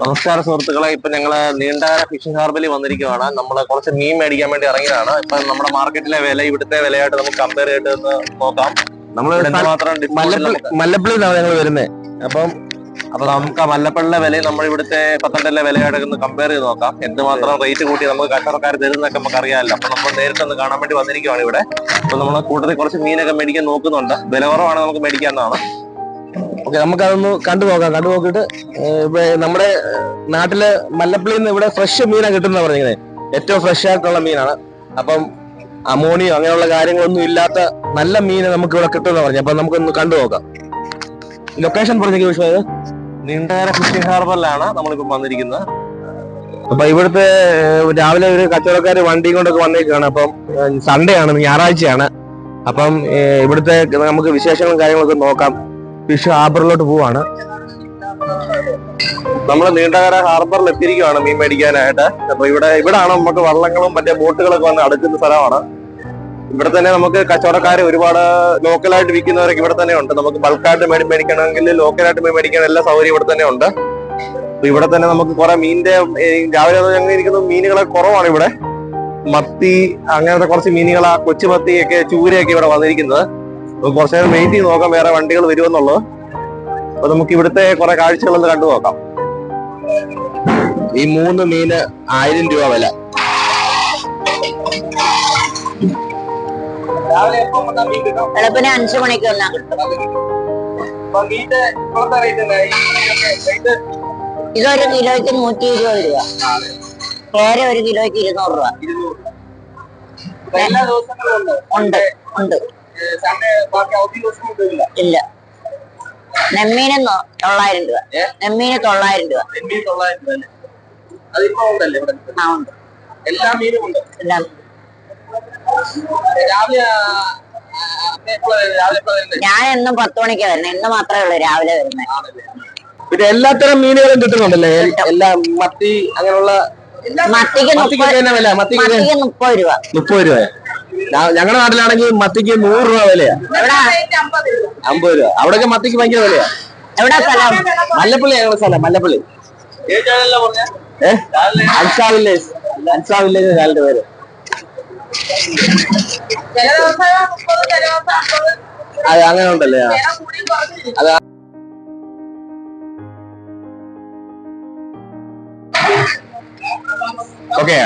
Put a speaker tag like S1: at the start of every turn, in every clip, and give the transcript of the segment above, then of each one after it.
S1: നമസ്കാരം സുഹൃത്തുക്കളെ ഇപ്പൊ ഞങ്ങൾ നീണ്ടകര ഫിഷിംഗ് ഹാർബറിൽ വന്നിരിക്കുവാണ്. നമ്മൾ കുറച്ച് മീൻ മേടിക്കാൻ വേണ്ടി ഇറങ്ങിയതാണ്. ഇപ്പൊ നമ്മുടെ മാർക്കറ്റിലെ വില ഇവിടുത്തെ വിലയായിട്ട് നമുക്ക് കമ്പയർ ചെയ്തിട്ട് നോക്കാം. നമ്മൾ മാത്രം
S2: മല്ലപ്പള്ളി ഞങ്ങൾ വരുന്നത് അപ്പം
S1: അപ്പൊ നമുക്ക് ആ മല്ലപ്പള്ളിലെ വില നമ്മൾ ഇവിടുത്തെ പത്തനംതിട്ടയിലെ വിലയായിട്ട് ഒന്ന് കമ്പയർ ചെയ്ത് നോക്കാം. എന്തുമാത്രം റേറ്റ് കൂട്ടി നമുക്ക് കച്ചവടക്കാർ തരുന്നൊക്കെ നമുക്ക് അറിയാമല്ലോ. അപ്പൊ നമ്മൾ നേരിട്ട് ഒന്ന് കാണാൻ വേണ്ടി വന്നിരിക്കുവാണ് ഇവിടെ. അപ്പൊ നമ്മൾ കൂടുതൽ കുറച്ച് മീനൊക്കെ മേടിക്കാൻ നോക്കുന്നുണ്ട്. വില കുറവാണ് നമുക്ക് മേടിക്കാവുന്നതാണ്.
S2: ഓക്കെ നമുക്കതൊന്ന് കണ്ടു നോക്കാം. കണ്ടു ഇപ്പൊ നമ്മുടെ നാട്ടിലെ മല്ലപ്പള്ളിയിൽ നിന്ന് ഇവിടെ ഫ്രഷ് മീനാണ് കിട്ടുന്ന പറഞ്ഞിരിക്കുന്നത് ഏറ്റവും ഫ്രഷ് ആയിട്ടുള്ള മീനാണ്. അപ്പം അമോണിയോ അങ്ങനെയുള്ള കാര്യങ്ങളൊന്നും ഇല്ലാത്ത നല്ല മീന് നമുക്ക് ഇവിടെ കിട്ടുമെന്ന് പറഞ്ഞു. അപ്പൊ നമുക്കൊന്ന് കണ്ടു നോക്കാം. ലൊക്കേഷൻ പറഞ്ഞു വിഷു അത്
S1: നീണ്ടകര ഫിഷിംഗ് ഹാർബറിലാണ് നമ്മളിപ്പോ വന്നിരിക്കുന്നത്.
S2: അപ്പൊ ഇവിടുത്തെ രാവിലെ ഒരു കച്ചവടക്കാർ വണ്ടിയും കൊണ്ടൊക്കെ വന്നേക്കാണ്. അപ്പം സൺഡേ ആണ് ഞായറാഴ്ചയാണ്. അപ്പം ഇവിടുത്തെ നമുക്ക് വിശേഷങ്ങളും കാര്യങ്ങളൊക്കെ നോക്കാം. ഫിഷ് ഹാർബറിലോട്ട് പോവാണ്.
S1: നമ്മൾ നീണ്ടകര ഹാർബറിൽ എത്തിയിരിക്കുകയാണ് മീൻ മേടിക്കാനായിട്ട്. അപ്പൊ ഇവിടെ ഇവിടാണ് നമുക്ക് വള്ളങ്ങളും മറ്റേ ബോട്ടുകളൊക്കെ വന്ന് അടുക്കുന്ന സ്ഥലമാണ്. ഇവിടെ തന്നെ നമുക്ക് കച്ചവടക്കാർ ഒരുപാട് ലോക്കലായിട്ട് വിൽക്കുന്നവരൊക്കെ ഇവിടെ തന്നെ ഉണ്ട്. നമുക്ക് ബൾക്കായിട്ട് മേടി മേടിക്കണമെങ്കിൽ ലോക്കലായിട്ട് മീൻ മേടിക്കാൻ എല്ലാ സൗകര്യം ഇവിടെ തന്നെ ഉണ്ട്. ഇവിടെ തന്നെ നമുക്ക് കുറെ മീനിന്റെ രാവിലെ ഞങ്ങൾ ഇരിക്കുന്ന മീനുകളെ കുറവാണ് ഇവിടെ. മത്തി അങ്ങനത്തെ കുറച്ച് മീനുകളാ കൊച്ചുമത്തി ഒക്കെ ചൂരയൊക്കെ ഇവിടെ വന്നിരിക്കുന്നത്. കുറച്ച് നേരം വെയിറ്റ് ചെയ്ത് നോക്കാം വേറെ വണ്ടികൾ വരുമെന്നുള്ളത്. അപ്പൊ നമുക്ക് ഇവിടുത്തെ കുറെ കാഴ്ചകളൊന്ന് കണ്ടു നോക്കാം.
S2: ഈ മൂന്ന് മീന് ആയിരം രൂപ വില.
S3: വെളുപ്പിന് അഞ്ചു മണിക്ക് വന്ന. ഇതൊരു കിലോയ്ക്ക് നൂറ്റി ഇരുപത് രൂപ. വേറെ ഒരു കിലോയ്ക്ക് ഇരുന്നൂറ് രൂപ. ഉണ്ട് ഉണ്ട്. ഇല്ല. നെമ്മീന് തൊള്ളായിരം രൂപ. നെമ്മീന് തൊള്ളായിരം രൂപ. ആ ഉണ്ട്.
S1: എല്ലാ മീനും ഉണ്ട്?
S3: എല്ലാം. ഞാൻ എന്നും പത്ത് മണിക്കാ വരുന്നത്. ഇന്ന് മാത്രമേ ഉള്ളൂ രാവിലെ വരുന്നത്.
S2: പിന്നെ എല്ലാത്തരം മീനുകളും കിട്ടുന്നുണ്ടല്ലേ? എല്ലാ മത്തി അങ്ങനെയുള്ള
S3: മത്തിക്ക് മുപ്പത് രൂപ.
S2: മുപ്പത് രൂപ ഞങ്ങളുടെ നാട്ടിലാണെങ്കിൽ മത്തിക്ക് നൂറ് രൂപ വിലയാ. അമ്പത് രൂപ. അവിടെയൊക്കെ മത്തിക്ക് ഭയങ്കര വിലയാ.
S3: എവിടെ സ്ഥലം?
S2: മല്ലപ്പള്ളി ഞങ്ങളുടെ സ്ഥലം? മല്ലപ്പള്ളി. ഏഹ് അൻസാ വില്ലേജ്. അൻസാ വില്ലേജ് കാലിന്റെ പേര്. അത് അങ്ങനെ ഉണ്ടല്ലേ. അത് ഓക്കെ.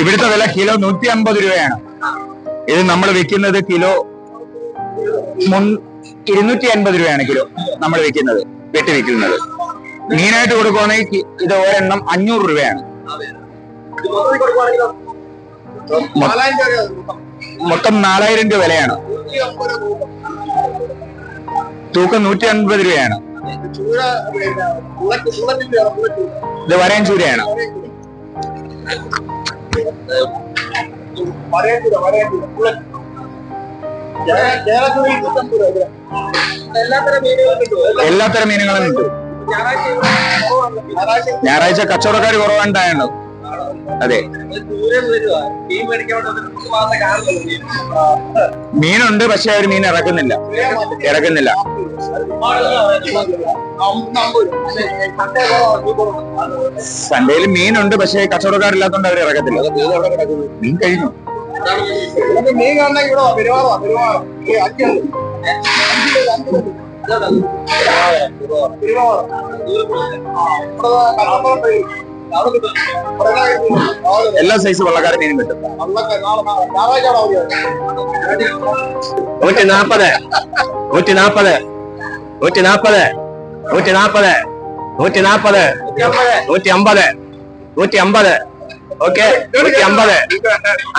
S4: ഇവിടുത്തെ വില കിലോ നൂറ്റി അമ്പത് രൂപയാണ്. ഇത് നമ്മൾ വിൽക്കുന്നത് കിലോ ഇരുന്നൂറ്റി അൻപത് രൂപയാണ് കിലോ നമ്മൾ വിൽക്കുന്നത് വെട്ടി വിൽക്കുന്നത്. മീനായിട്ട് കൊടുക്കുവാണെങ്കിൽ ഇത് ഒരെണ്ണം അഞ്ഞൂറ് രൂപയാണ്. മൊത്തം നാലായിരം രൂപ വിലയാണ്. തൂക്കം നൂറ്റി അൻപത് രൂപയാണ്. ഇത് വരയൻ ചൂരയാണ്. എല്ലാത്തരം മീനുകളും ഉണ്ട്. ഞായറാഴ്ച കച്ചവടക്കാർ കുറവുണ്ടായാണ് അതെ. മീനുണ്ട് പക്ഷെ അവർ മീൻ ഇറക്കുന്നില്ല. ഇറക്കുന്നില്ല. സൺഡേയിൽ മീനുണ്ട് പക്ഷെ കച്ചവടക്കാരില്ലാത്തോണ്ട് അവർ ഇറക്കത്തില്ല മീൻ കഴിഞ്ഞു.
S1: മീൻ കാണാൻ ഇവിടെ പെരുമാറാ പെരുമാറാ
S4: എല്ലാ സൈസ് വള്ളക്കാരൻ മീനും കിട്ടും.
S2: നൂറ്റി നാപ്പത് നൂറ്റി നാപ്പത് നൂറ്റി നാപ്പത് നൂറ്റി നാപ്പത് നൂറ്റി നാപ്പത് നൂറ്റി അമ്പത് നൂറ്റി അമ്പത് ഓക്കെ നൂറ്റി അമ്പത്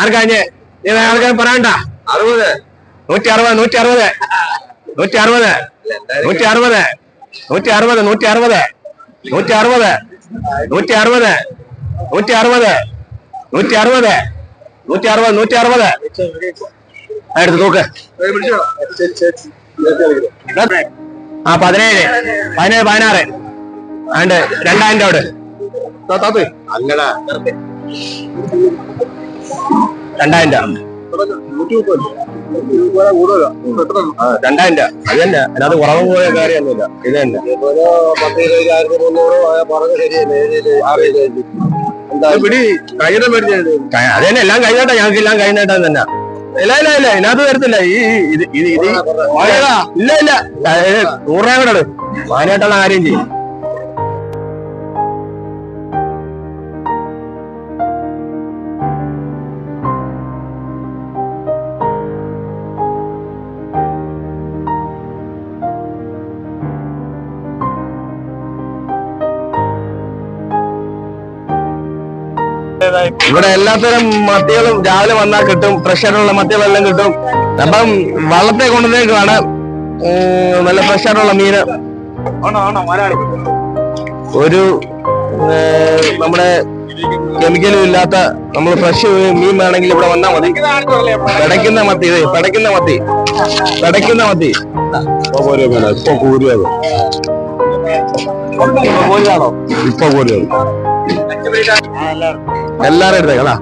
S2: ആർക്കാഞ്ഞ് നീ ആൾക്കാർ പറയണ്ട? അറുപത്. നൂറ്റി അറുപത് നൂറ്റി അറുപത് നൂറ്റി അറുപത് നൂറ്റി അറുപത് നൂറ്റി അറുപത് നൂറ്റി അറുപത് നൂറ്റി അറുപത് നൂറ്റി അറുപത് നൂറ്റി അറുപത് നൂറ്റി അറുപത് നൂറ്റി അറുപത് നൂറ്റി അറുപത് എടുത്ത് നോക്ക് ആ പതിനേഴ് പതിനേഴ് പതിനാറ് അതുകൊണ്ട് രണ്ടായിരം രൂപ അവിടെ
S1: അല്ലടാ
S2: രണ്ടായിരം രൂപ രണ്ടായിരം രൂപ അത് തന്നെ അതിനകത്ത് കുറവ് പോയ കാര്യമൊന്നുമില്ല ഇത് തന്നെ
S1: പിടി കഴിഞ്ഞ മേടിച്ചത്
S2: ക- അത് തന്നെ എല്ലാം കഴിഞ്ഞാട്ടാ ഞങ്ങൾക്ക് എല്ലാം കഴിഞ്ഞാട്ടാ തന്നെ ഇല്ല ഇല്ല ഇല്ല ഇതിനകത്ത് വരത്തില്ല. ഈ ഇത് ഇത് ഇത് ഇല്ല ഇല്ല. നൂറ് രൂപ കൂടെ മാനായിട്ടുള്ള കാര്യം ചെയ്യും. ഇവിടെ എല്ലാത്തരം മത്തികളും രാവിലെ വന്നാൽ കിട്ടും ഫ്രഷായിട്ടുള്ള മത്തികളെല്ലാം കിട്ടും. അപ്പം വള്ളത്തെ കൊണ്ടുവന്നേക്കാണ് നല്ല ഫ്രഷായിട്ടുള്ള മീന്. ഒരു നമ്മുടെ കെമിക്കലും ഇല്ലാത്ത നമ്മൾ ഫ്രഷ് മീൻ വേണമെങ്കിൽ ഇവിടെ വന്നാൽ മതി. പിടയ്ക്കുന്ന മത്തി ഇത് പിടയ്ക്കുന്ന മത്തി. പിടയ്ക്കുന്ന മത്തി. ഇപ്പൊ കൂരുന്നത് ഇപ്പൊ കൂരുന്നത് എല്ലാരും എടുത്തേക്കാ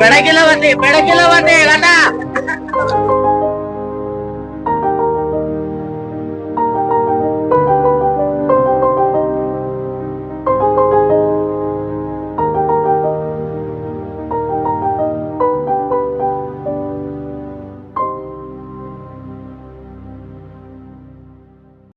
S3: പിടക്കിലോ വണ്ടി പിടക്കിലോ വണ്ടി കേട്ടാ